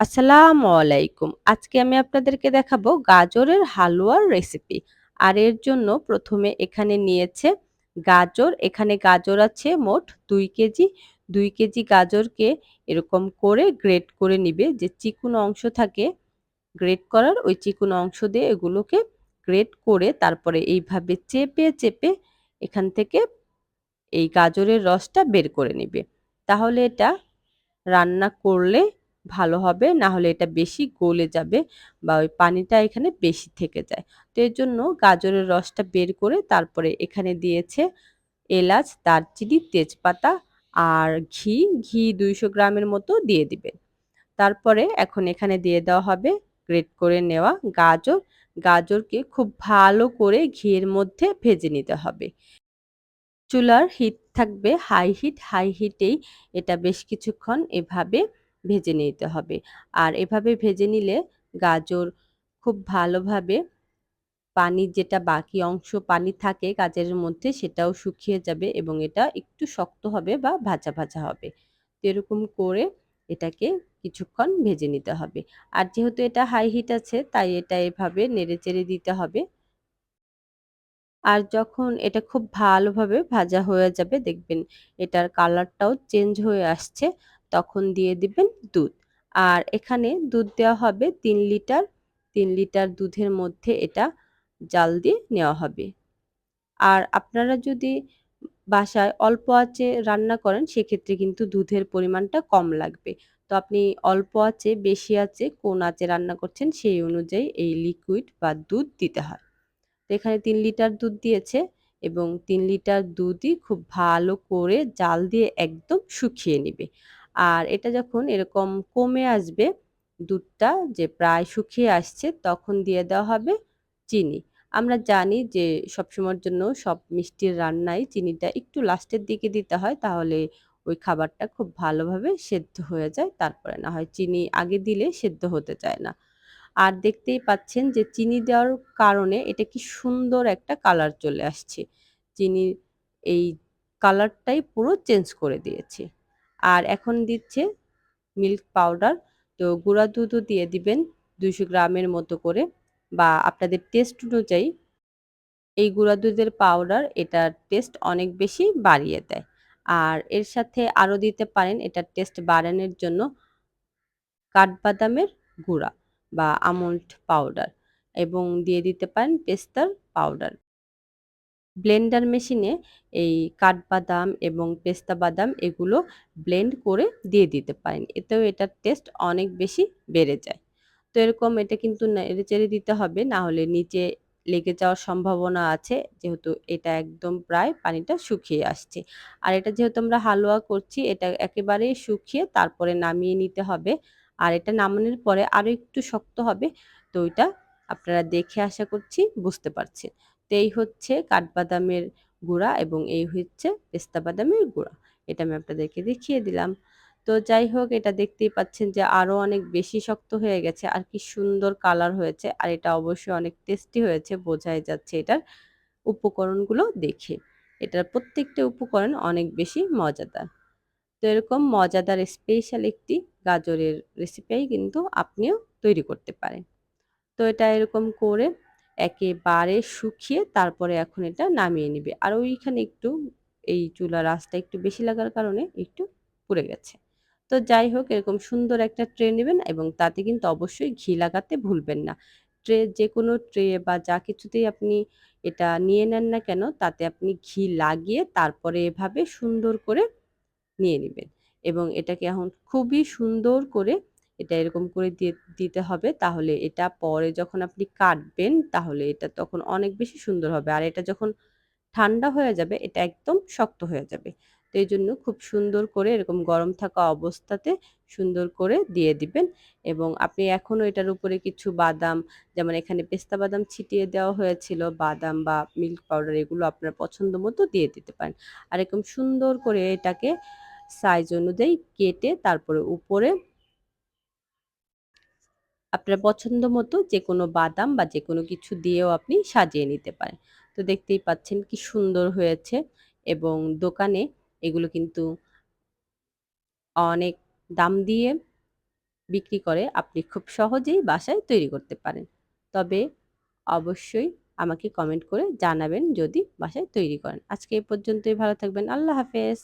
আসসালামু আলাইকুম। আজকে আমি আপনাদেরকে দেখাবো গাজরের হালুয়ার রেসিপি। আর এর জন্য প্রথমে এখানে নিয়েছে গাজর, এখানে গাজর আছে মোট দুই কেজি। দুই কেজি গাজরকে এরকম করে গ্রেট করে নিবে। যে চিকুন অংশ থাকে গ্রেট করার ওই চিকুন অংশ দিয়ে এগুলোকে গ্রেট করে তারপরে এইভাবে চেপে, চেপে এখান থেকে এই গাজরের রসটা বের করে নিবে। তাহলে এটা রান্না করলে ভালো হবে, না হলে এটা বেশি গলে যাবে বা ওই পানিটা এখানে বেশি থেকে যায়। তো এর জন্য গাজরের রসটা বের করে তারপরে এখানে দিয়েছে এলাচ, দারচিনি, তেজপাতা আর ঘি। ঘি দুইশো গ্রামের মতো দিয়ে দিবেন। তারপরে এখন এখানে দিয়ে দেওয়া হবে গ্রেট করে নেওয়া গাজর। গাজরকে খুব ভালো করে ঘিয়ের মধ্যে ভেজে নিতে হবে। চুলার হিট থাকবে হাই হিট হাই হিটেই এটা বেশ কিছুক্ষণ এভাবে ভেজে নিতে হবে। আর এভাবে ভেজে নিলে গাজর খুব ভালোভাবে পানি যেটা বাকি অংশ পানি থাকে গাজরের মধ্যে সেটাও শুকিয়ে যাবে এবং এটা একটু শক্ত হবে বা ভাজা ভাজা হবে। এরকম করে এটাকে কিছুক্ষণ ভেজে নিতে হবে। আর যেহেতু এটা হাই হিট আছে তাই এটা এভাবে নেড়ে চেড়ে দিতে হবে। আর যখন এটা খুব ভালোভাবে ভাজা হয়ে যাবে দেখবেন এটার কালারটাও চেঞ্জ হয়ে আসছে। তখন দিয়ে দিবেন দুধ। আর এখানে দুধ দেওয়া হবে তিন লিটার তিন লিটার দুধের মধ্যে এটা জাল দিয়ে নেওয়া হবে। আর আপনারা যদি বাসায় অল্প আঁচে রান্না করেন, সেক্ষেত্রে কিন্তু দুধের পরিমাণটা কম লাগবে। তো আপনি অল্প আঁচে, বেশি আঁচে কোন আঁচে রান্না করছেন সেই অনুযায়ী এই লিকুইড বা দুধ দিতে হয়। তো এখানে তিন লিটার দুধ দিয়েছে এবং তিন লিটার দুধই খুব ভালো করে জাল দিয়ে একদম শুকিয়ে নিবে। আর এটা যখন এরকম কমে আসবে, দুধটা যে প্রায় শুকিয়ে আসছে তখন দিয়ে দেওয়া হবে চিনি। আমরা জানি যে সবসময়ের জন্য সব মিষ্টির রান্নায় চিনিটা একটু লাস্টের দিকে দিতে হয়, তাহলে ওই খাবারটা খুব ভালোভাবে সেদ্ধ হয়ে যায়, তারপরে না হয় চিনি আগে দিলে সেদ্ধ হতে চায় না। আর দেখতেই পাচ্ছেন যে চিনি দেওয়ার কারণে এটা কি সুন্দর একটা কালার চলে আসছে। চিনি এই কালারটাই পুরো চেঞ্জ করে দিয়েছে। আর এখন দিচ্ছে মিল্ক পাউডার তো গুঁড়া দুধও দিয়ে দিবেন দুইশো গ্রামের মতো করে বা আপনাদের টেস্ট অনুযায়ী। এই গুঁড়া দুধের পাউডার এটার টেস্ট অনেক বেশি বাড়িয়ে দেয়। আর এর সাথে আরও দিতে পারেন, এটার টেস্ট বাড়ানোর জন্য কাঠবাদামের গুঁড়া বা আমন্ড পাউডার এবং দিয়ে দিতে পারেন পেস্তার পাউডার ব্লেন্ডার মেশিনে এই কাঠবাদাম এবং পেস্তা বাদাম এগুলো ব্লেন্ড করে দিয়ে দিতে পারেন। এতেও এটার টেস্ট অনেক বেশি বেড়ে যায়। তো এরকম এটা কিন্তু নেড়ে চেড়ে দিতে হবে, না হলে নিচে লেগে যাওয়ার সম্ভাবনা আছে, যেহেতু এটা একদম প্রায় পানিটা শুকিয়ে আসছে। আর এটা যেহেতু আমরা হালুয়া করছি, এটা একেবারেই শুকিয়ে তারপরে নামিয়ে নিতে হবে। আর এটা নামানোর পরে আরও একটু শক্ত হবে, তো ওইটা আপনারা দেখে আশা করছি বুঝতে পারছেন। তো এই হচ্ছে কাঠবাদামের গুঁড়া এবং এই হচ্ছে পেস্তা বাদামের গুঁড়া। এটা আমি আপনাদেরকে দেখিয়ে দিলাম। তো যাই হোক, এটা দেখতেই পাচ্ছেন যে আরও অনেক বেশি শক্ত হয়ে গেছে আর কি সুন্দর কালার হয়েছে আর এটা অবশ্যই অনেক টেস্টি হয়েছে, বোঝাই যাচ্ছে এটার উপকরণগুলো দেখে। এটার প্রত্যেকটা উপকরণ অনেক বেশি মজাদার। তো এরকম মজাদার স্পেশাল একটি গাজরের রেসিপি কিন্তু আপনিও তৈরি করতে পারেন। তো এটা এরকম করে একেবারে শুকিয়ে তারপরে এখন এটা নামিয়ে নিবে। আর ওইখানে একটু এই চুলার আঁচটা একটু বেশি লাগার কারণে একটু পুড়ে গেছে। তো যাই হোক, এরকম সুন্দর একটা ট্রে নেবেন এবং তাতে কিন্তু অবশ্যই ঘি লাগাতে ভুলবেন না। ট্রে যে কোনো ট্রে বা যা কিছুতেই আপনি এটা নিয়ে নেন না কেন, তাতে আপনি ঘি লাগিয়ে তারপরে এভাবে সুন্দর করে নিয়ে নেবেন। এবং এটাকে এখন খুবই সুন্দর করে এটা এরকম করে দিয়ে, দিতে হবে। তাহলে এটা পরে যখন আপনি কাটবেন, তাহলে এটা তখন অনেক বেশি সুন্দর হবে। আর এটা যখন ঠান্ডা হয়ে যাবে, এটা একদম শক্ত হয়ে যাবে। তো এই জন্য খুব সুন্দর করে এরকম গরম থাকা অবস্থাতে সুন্দর করে দিয়ে দিবেন। এবং আপনি এখনও এটার উপরে কিছু বাদাম, যেমন এখানে পেস্তা বাদাম ছিটিয়ে দেওয়া হয়েছিল, বাদাম বা মিল্ক পাউডার এগুলো আপনার পছন্দ মতো দিয়ে দিতে পারেন। আর এরকম সুন্দর করে এটাকে সাইজ অনুযায়ী কেটে তারপরে উপরে আপনার পছন্দ মতো যে কোনো বাদাম বা যে কোনো কিছু দিয়েও আপনি সাজিয়ে নিতে পারেন। তো দেখতেই পাচ্ছেন কি সুন্দর হয়েছে এবং দোকানে এগুলো কিন্তু অনেক দাম দিয়ে বিক্রি করে আপনি খুব সহজেই বাসায় তৈরি করতে পারেন। তবে অবশ্যই আমাকে কমেন্ট করে জানাবেন যদি বাসায় তৈরি করেন। আজকে এই পর্যন্তই, ভালো থাকবেন, আল্লাহ হাফেজ।